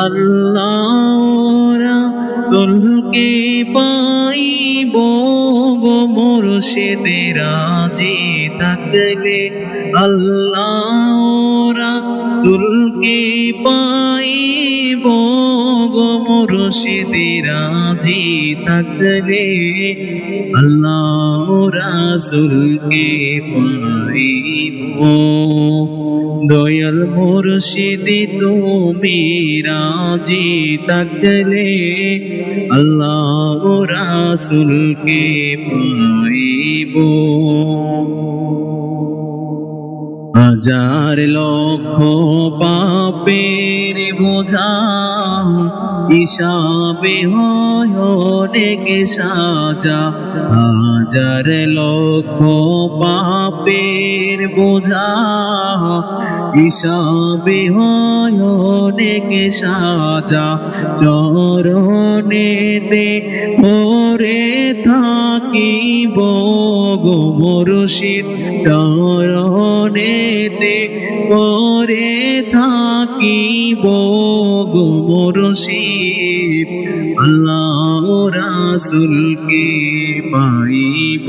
আল্লাহরা চলকে পাইব গো মুর্শিদের রাজি থাকলে আল্লাহরা চলকে পাইব গো মুর্শিদের রাজি থাকলে আল্লাহ রাসুলকে পাইব। দয়াল মুর্শিদি তুমি রাজি থাকলে? আল্লাহ রাসুলকে পাইব। হাজার লক্ষ পাপের বোঝা হিসাবে অনেক সাজা। হাজার লক্ষ পাপের বোঝা হিসাবে অনেক সাজা। চরণেতে ভরে থাকিব গো মুর্শিদ। চরণেতে করে থাকিব গো মুর্শিদ আল্লাহ রাসুলকে পাইব।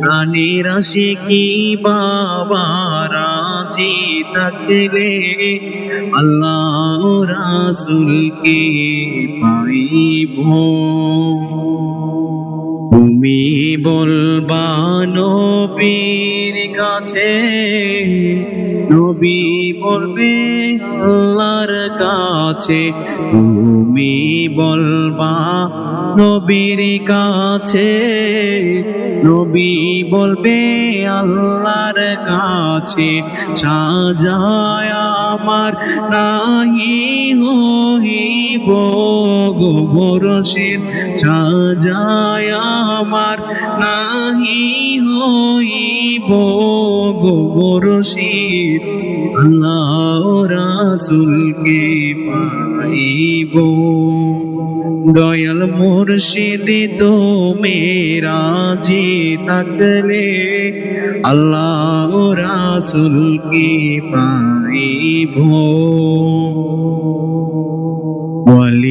প্রাণীর কি বাবা রাজি থাকলে আল্লাহ রাসুলকে পাইব। তুমি বলবা নবীর কাছে নবী বলবে, আল্লাহর কাছে তুমি বলবা, নবীর কাছে নবী বলবে, আল্লাহর কাছে সাজায় আমার নাহি হইব। গো মুর্শিদ সাজায় আমার নাহি হইব গো মুর্শিদ আল্লাহ রাসুলকে পাইব। দয়াল মুর্শিদি তুমি রাজি থাকলে আল্লাহ রাসুলকে পাইব।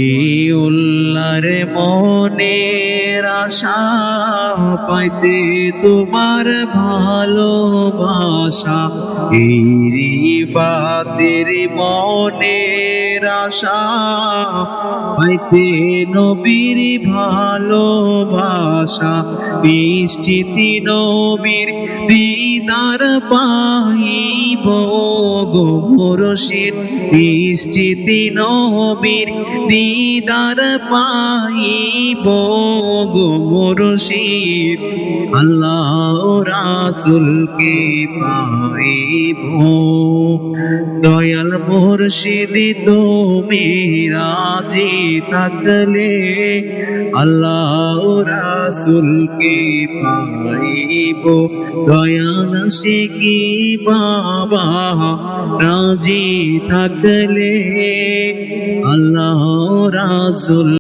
ওয়ালিউল্লাহর মনে আশা পাইতে তোমার ভালোবাসা। এই রিফাতের মনে আশা পাইতে নবীর ভালোবাসা, নিশ্চিতি নবীর দিদার পাইব গো মুর্শিদ। নিশ্চিতি নবীর দিদার পাইব গো মুর্শিদ। আল্লাহ রাসুলকে পাইব। দয়াল মুর্শিদি, তুমি রাজি? থাকলে আল্লাহ রাসুলকে পাইব। দয়াল শিকি বাবা? রাজি থাকলে আল্লাহ রাসুল